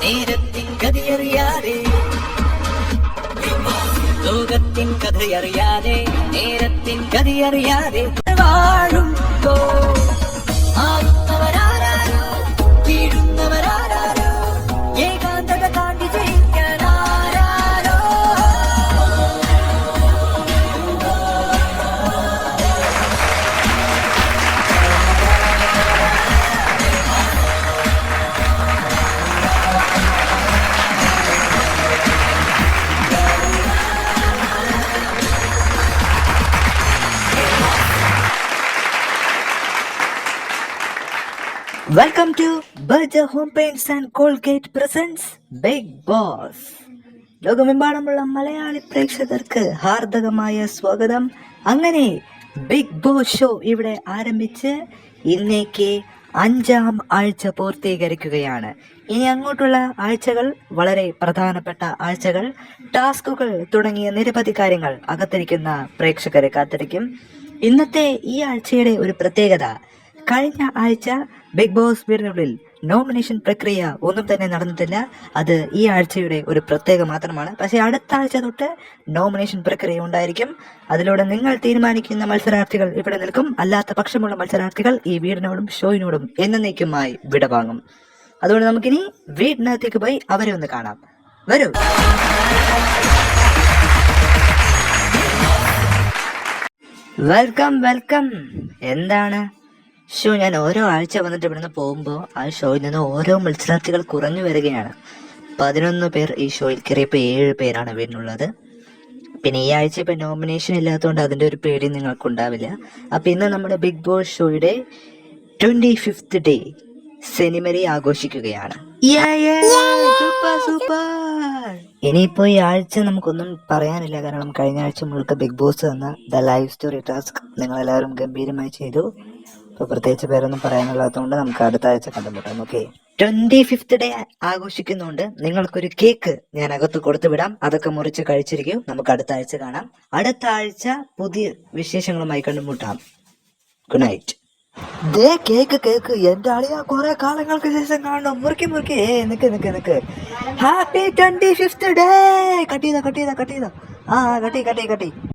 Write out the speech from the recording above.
நேரத்தின் கதியறியாதே. லோகத்தின் கதையறியாதே. நேரத்தின் கதியறியாதே. வாழும் ஆ welcome to Berger home paints and Colgate presents Bigg Boss ലോകമെമ്പാടുമുള്ള മലയാളി പ്രേക്ഷകർക്ക് ഹാർദകമായ സ്വാഗതം. അങ്ങനെ ബിഗ് ബോസ് ഷോ ഇവിടെ ആരംഭിച്ച് ഇന്നേക്ക് അഞ്ചാം ആഴ്ച പൂർത്തീകരിക്കുകയാണ്. ഇനി അങ്ങോട്ടുള്ള ആഴ്ചകൾ വളരെ പ്രധാനപ്പെട്ട ആഴ്ചകൾ ടാസ്കുകൾ തുടങ്ങിയ നിരവധി കാര്യങ്ങൾ അകത്തിരിക്കുന്ന പ്രേക്ഷകരെ കാത്തിരിക്കും. ഇന്നത്തെ ഈ ആഴ്ചയുടെ ഒരു പ്രത്യേകത കഴിഞ്ഞ ആഴ്ച ബിഗ് ബോസ് വീടിനുള്ളിൽ നോമിനേഷൻ പ്രക്രിയ ഒന്നും തന്നെ നടന്നിട്ടില്ല. അത് ഈ ആഴ്ചയുടെ ഒരു പ്രത്യേക മാത്രമാണ്. പക്ഷേ അടുത്ത ആഴ്ച തൊട്ട് നോമിനേഷൻ പ്രക്രിയ ഉണ്ടായിരിക്കും. അതിലൂടെ നിങ്ങൾ തീരുമാനിക്കുന്ന മത്സരാർത്ഥികൾ ഇവിടെ നിൽക്കും. അല്ലാത്ത പക്ഷമുള്ള മത്സരാർത്ഥികൾ ഈ വീടിനോടും ഷോയിനോടും എന്നേക്കുമായി വിടവാങ്ങും. അതുകൊണ്ട് നമുക്കിനി വീടിനകത്തേക്ക് പോയി അവരെ ഒന്ന് കാണാം. വരൂ. Welcome welcome. എന്താണ്? ഷോ ഞാൻ ഓരോ ആഴ്ച വന്നിട്ട് ഇവിടുന്ന് പോകുമ്പോൾ ആ ഷോയിൽ നിന്ന് ഓരോ മത്സരാർത്ഥികൾ കുറഞ്ഞു വരികയാണ്. പതിനൊന്ന് പേർ ഈ ഷോയിൽ കയറിയപ്പോൾ ഏഴ് പേരാണ് വീടിനുള്ളത് പിന്നെ ഈ ആഴ്ച ഇപ്പം നോമിനേഷൻ ഇല്ലാത്തതുകൊണ്ട് അതിന്റെ ഒരു പേടി നിങ്ങൾക്കുണ്ടാവില്ല. അപ്പം ഇന്ന് നമ്മുടെ ബിഗ് ബോസ് ഷോയുടെ ട്വന്റി ഫിഫ്ത്ത് ഡേ സെനിമറി ആഘോഷിക്കുകയാണ് സൂപ്പർ സൂപ്പർ ഇനിയിപ്പോ ഈ ആഴ്ച നമുക്കൊന്നും പറയാനില്ല. കാരണം കഴിഞ്ഞ ആഴ്ച നമ്മൾക്ക് ബിഗ് ബോസ് തന്ന ദ ലൈവ് സ്റ്റോറി ടാസ്ക് നിങ്ങൾ എല്ലാവരും ഗംഭീരമായി ചെയ്തു. ഇപ്പൊ പ്രത്യേകിച്ച് പേരൊന്നും പറയാനില്ലാത്തതുകൊണ്ട് നമുക്ക് അടുത്ത ആഴ്ച കണ്ടുമുട്ടാം ഓക്കെ ട്വന്റി ഫിഫ്ത്ത് ഡേ ആഘോഷിക്കുന്നുണ്ട്. നിങ്ങൾക്കൊരു കേക്ക് ഞാൻ അകത്ത് കൊടുത്തു വിടാം. അതൊക്കെ മുറിച്ച് കഴിച്ചിരിക്കും. നമുക്ക് അടുത്ത ആഴ്ച കാണാം. അടുത്ത ആഴ്ച പുതിയ വിശേഷങ്ങളുമായി കണ്ടുമുട്ടാം. ഗുഡ് നൈറ്റ് ദേ കേക്ക് കേക്ക് എന്റെ അളിയ കുറെ കാലങ്ങൾക്ക് ശേഷം കാണണം മുറുക്കി മുറുക്കി. ഏ നിക്ക് നിക്ക് നിക്ക്. Happy twenty fifth day cut ചെയ്ത കട്ട് ചെയ്ത കട്ട് ചെയ്ത. ആ കട്ടി കട്ടി കട്ടി